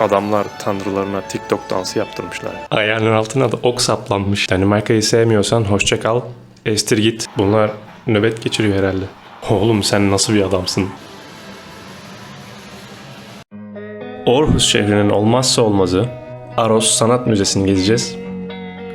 Adamlar tanrılarına TikTok dansı yaptırmışlar. Ayağının altına da ok saplanmış. Danimarka'yı sevmiyorsan hoşça kal. Estir git. Bunlar nöbet geçiriyor herhalde. Oğlum sen nasıl bir adamsın? Aarhus şehrinin olmazsa olmazı Aros Sanat Müzesi'ni gezeceğiz.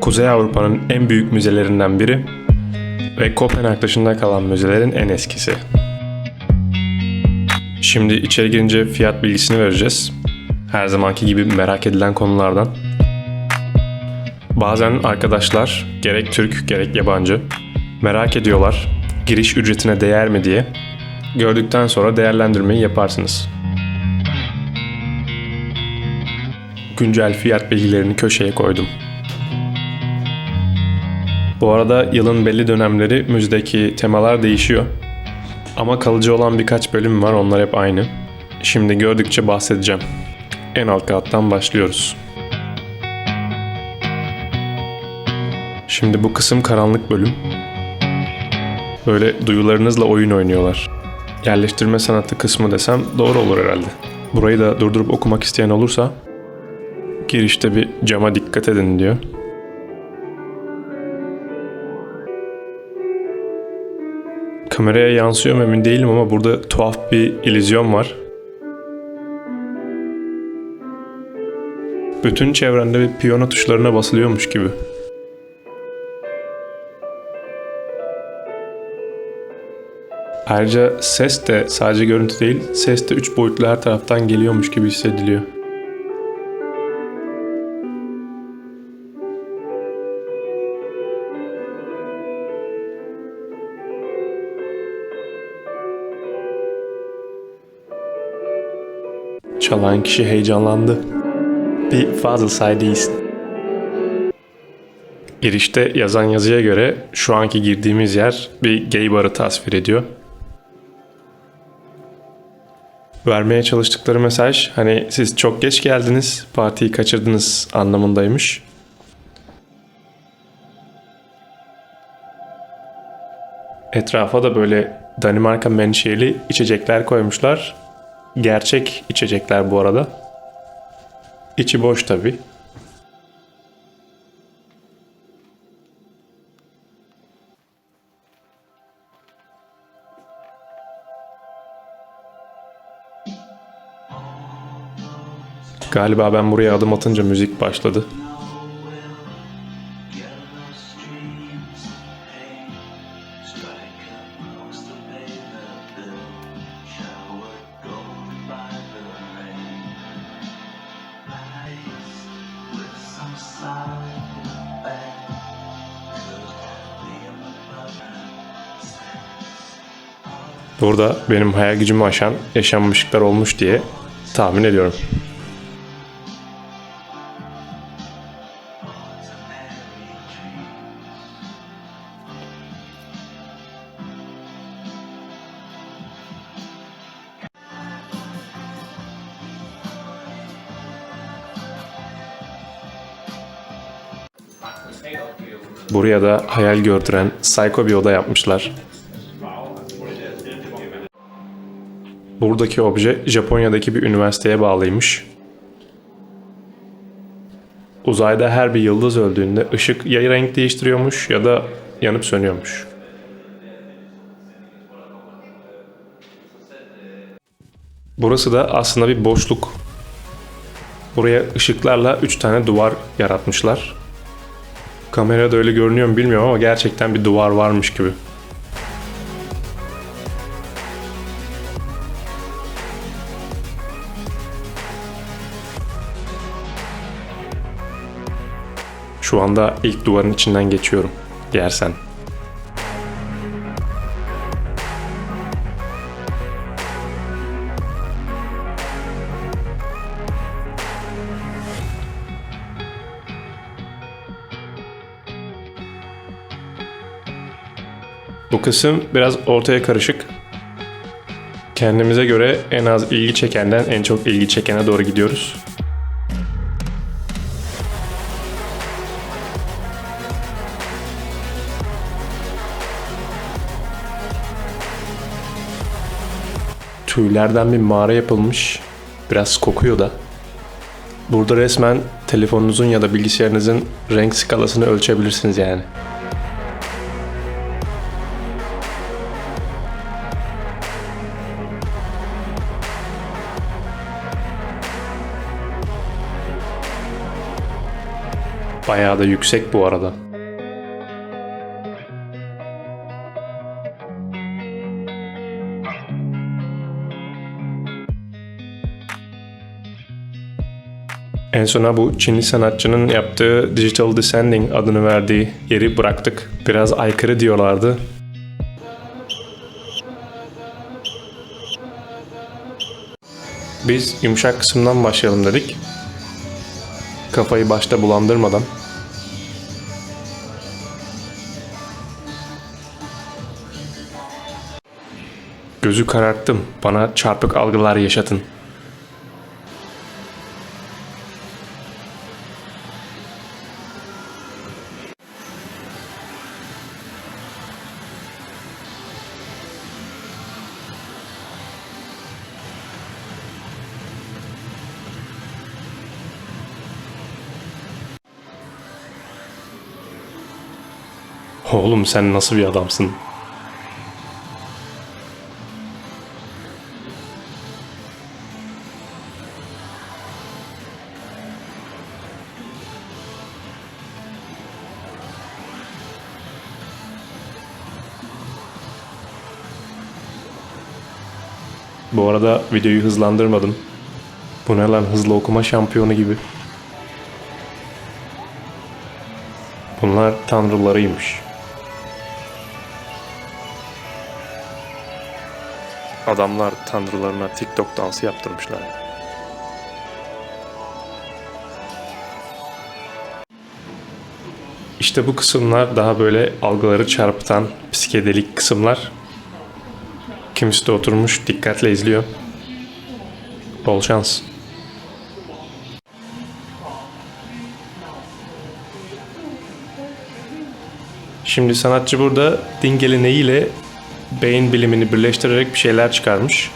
Kuzey Avrupa'nın en büyük müzelerinden biri ve Kopenhag dışında kalan müzelerin en eskisi. Şimdi içeri girince fiyat bilgisini vereceğiz. Her zamanki gibi merak edilen konulardan. Bazen arkadaşlar gerek Türk gerek yabancı merak ediyorlar giriş ücretine değer mi diye. Gördükten sonra değerlendirmeyi yaparsınız. Güncel fiyat bilgilerini köşeye koydum. Bu arada yılın belli dönemleri müzdeki temalar değişiyor. Ama kalıcı olan birkaç bölüm var onlar hep aynı. Şimdi gördükçe bahsedeceğim. En alt kattan başlıyoruz. Şimdi bu kısım karanlık bölüm. Böyle duyularınızla oyun oynuyorlar. Yerleştirme sanatı kısmı desem doğru olur herhalde. Burayı da durdurup okumak isteyen olursa girişte bir cama dikkat edin diyor. Kameraya yansıyor mu emin değilim ama burada tuhaf bir illüzyon var. Bütün çevrende bir piyano tuşlarına basılıyormuş gibi. Ayrıca ses de sadece görüntü değil, ses de üç boyutlu her taraftan geliyormuş gibi hissediliyor. Çalan kişi heyecanlandı. Bir fazla saydeyiz. Girişte yazan yazıya göre şu anki girdiğimiz yer bir gay barı tasvir ediyor. Vermeye çalıştıkları mesaj hani siz çok geç geldiniz, partiyi kaçırdınız anlamındaymış. Etrafa da böyle Danimarka menşeli içecekler koymuşlar. Gerçek içecekler bu arada. İçi boş tabi. Galiba ben buraya adım atınca müzik başladı. Burada benim hayal gücümü aşan yaşanmışlıklar olmuş diye tahmin ediyorum. Buraya da hayal gördüren psycho bir oda yapmışlar. Buradaki obje Japonya'daki bir üniversiteye bağlıymış. Uzayda her bir yıldız öldüğünde ışık ya renk değiştiriyormuş ya da yanıp sönüyormuş. Burası da aslında bir boşluk. Buraya ışıklarla 3 tane duvar yaratmışlar. Kamerada öyle görünüyor mu bilmiyorum ama gerçekten bir duvar varmış gibi. Şu anda ilk duvarın içinden geçiyorum. Yersen. Bu kısım biraz ortaya karışık. Kendimize göre en az ilgi çekenden en çok ilgi çekene doğru gidiyoruz. Tüylerden bir mağara yapılmış. Biraz kokuyor da. Burada resmen telefonunuzun ya da bilgisayarınızın renk skalasını ölçebilirsiniz yani. Bayağı da yüksek bu arada. En sona bu Çinli sanatçının yaptığı Digital Descending adını verdiği yeri bıraktık. Biraz aykırı diyorlardı. Biz yumuşak kısımdan başlayalım dedik. Kafayı başta bulandırmadan. Gözü kararttım. Bana çarpık algılar yaşatın. Oğlum sen nasıl bir adamsın? Bu arada videoyu hızlandırmadım. Bu ne lan hızlı okuma şampiyonu gibi. Bunlar tanrılarıymış. Adamlar tanrılarına TikTok dansı yaptırmışlar. İşte bu kısımlar daha böyle algıları çarpıtan psikedelik kısımlar. Kimisi de oturmuş dikkatle izliyor. Bol şans. Şimdi sanatçı burada din geleneğiyle beyin bilimini birleştirerek bir şeyler çıkarmış.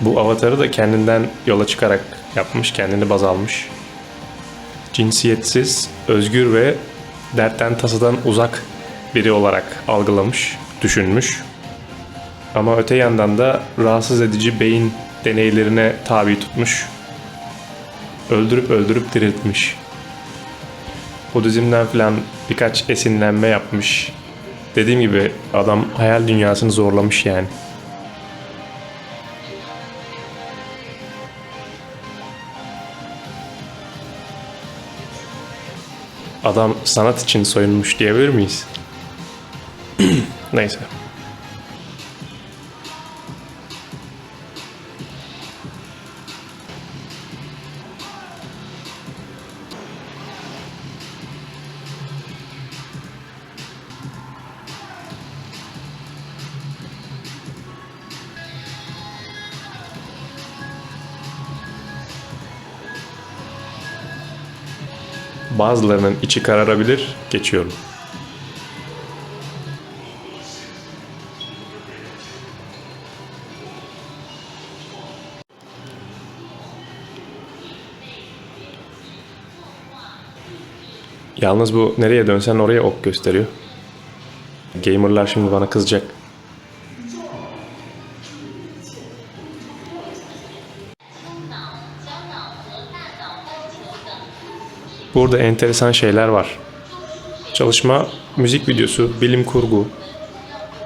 Bu avatarı da kendinden yola çıkarak yapmış, kendini baz almış. Cinsiyetsiz, özgür ve dertten tasadan uzak biri olarak algılamış, düşünmüş. Ama öte yandan da rahatsız edici beyin deneylerine tabi tutmuş. Öldürüp öldürüp diriltmiş. Budizm'den falan birkaç esinlenme yapmış. Dediğim gibi adam hayal dünyasını zorlamış yani. Adam sanat için soyunmuş diyebilir miyiz? Neyse. Bazılarının içi kararabilir, geçiyorum. Yalnız bu nereye dönsen oraya ok gösteriyor. Gamerlar şimdi bana kızacak. Burada enteresan şeyler var. Çalışma, müzik videosu, bilim kurgu,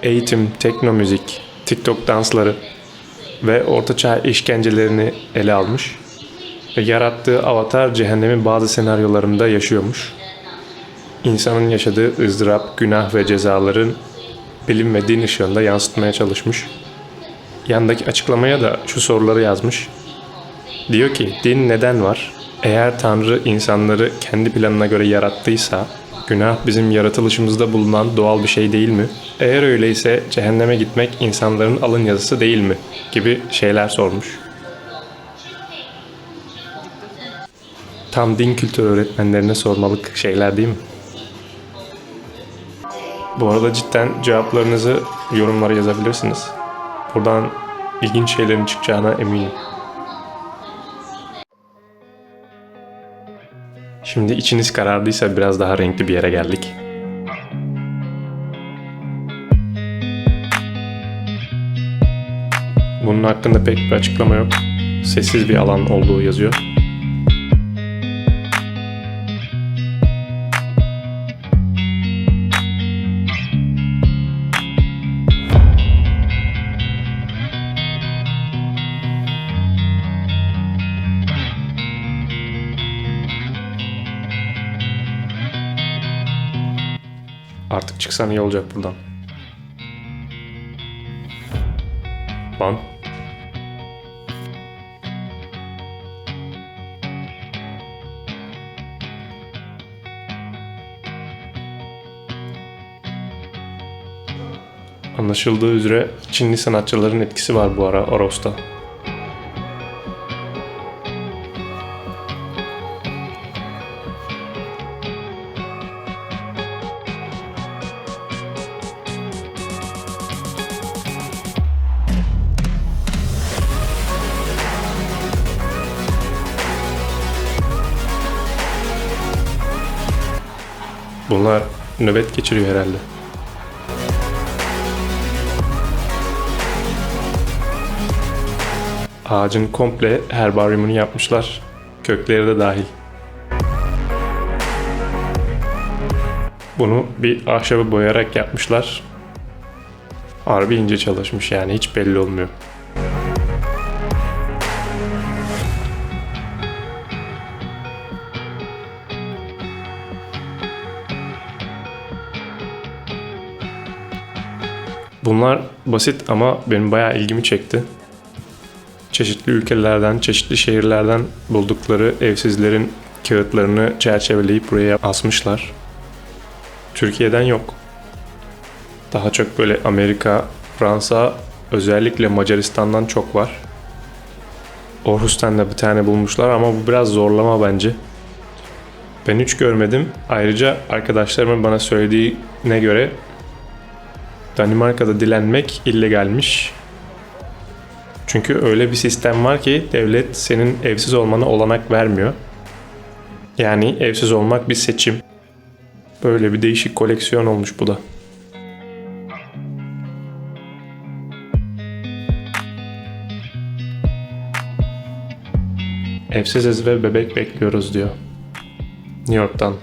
eğitim, tekno müzik, TikTok dansları ve ortaçağ işkencelerini ele almış. Ve yarattığı avatar cehennemin bazı senaryolarında yaşıyormuş. İnsanın yaşadığı ızdırap, günah ve cezaların bilim ve din ışığında yansıtmaya çalışmış. Yandaki açıklamaya da şu soruları yazmış. Diyor ki din neden var? Eğer Tanrı insanları kendi planına göre yarattıysa günah bizim yaratılışımızda bulunan doğal bir şey değil mi? Eğer öyleyse cehenneme gitmek insanların alın yazısı değil mi? Gibi şeyler sormuş. Tam din kültürü öğretmenlerine sormalık şeyler değil mi? Bu arada cidden cevaplarınızı yorumlara yazabilirsiniz. Buradan ilginç şeylerin çıkacağına eminim. Şimdi içiniz karardıysa biraz daha renkli bir yere geldik. Bunun hakkında pek bir açıklama yok. Sessiz bir alan olduğu yazıyor. Artık çıksan iyi olacak buradan. Lan. Anlaşıldığı üzere Çinli sanatçıların etkisi var bu ara Aros'ta. Bunlar nöbet geçiriyor herhalde. Ağacın komple herbaryumunu yapmışlar. Kökleri de dahil. Bunu bir ahşabı boyayarak yapmışlar. Harbi ince çalışmış yani hiç belli olmuyor. Bunlar basit ama benim bayağı ilgimi çekti. Çeşitli ülkelerden, çeşitli şehirlerden buldukları evsizlerin kağıtlarını çerçeveleyip buraya asmışlar. Türkiye'den yok. Daha çok böyle Amerika, Fransa, özellikle Macaristan'dan çok var. Orhus'tan da bir tane bulmuşlar ama bu biraz zorlama bence. Ben hiç görmedim. Ayrıca arkadaşlarımın bana söylediğine göre Danimarka'da dilenmek illegalmiş. Çünkü öyle bir sistem var ki devlet senin evsiz olmana olanak vermiyor. Yani evsiz olmak bir seçim. Böyle bir değişik koleksiyon olmuş bu da. Evsiziz ve bebek bekliyoruz diyor. New York'tan.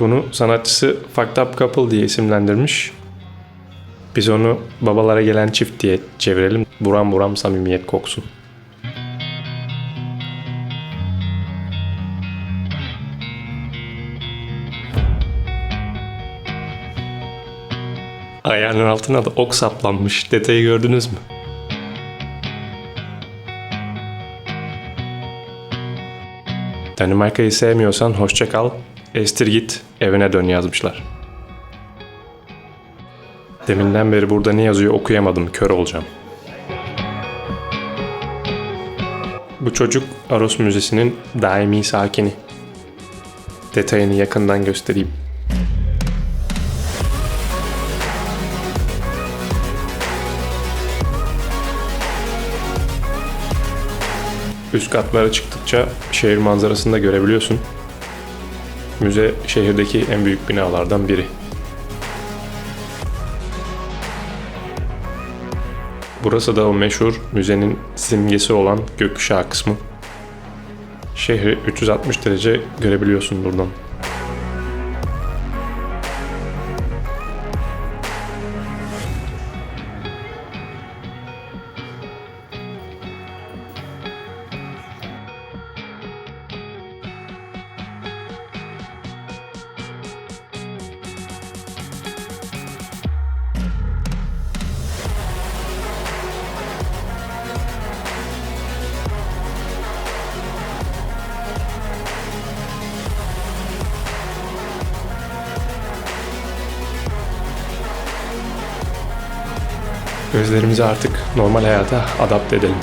Bunu sanatçısı Fucked Up Couple diye isimlendirmiş. Biz onu babalara gelen çift diye çevirelim. Buram buram samimiyet koksun. Ayağının altına da ok saplanmış. Detayı gördünüz mü? Danimarka'yı sevmiyorsan hoşça kal, estir git, evine dön yazmışlar. Deminden beri burada ne yazıyor okuyamadım, kör olacağım. Bu çocuk Aros Müzesi'nin daimi sakini. Detayını yakından göstereyim. Üst katlara çıktıkça şehir manzarasını da görebiliyorsun. Müze şehirdeki en büyük binalardan biri. Burası da o meşhur müzenin simgesi olan gökkuşağı kısmı. Şehri 360 derece görebiliyorsun buradan. Gözlerimizi artık normal hayata adapte edelim.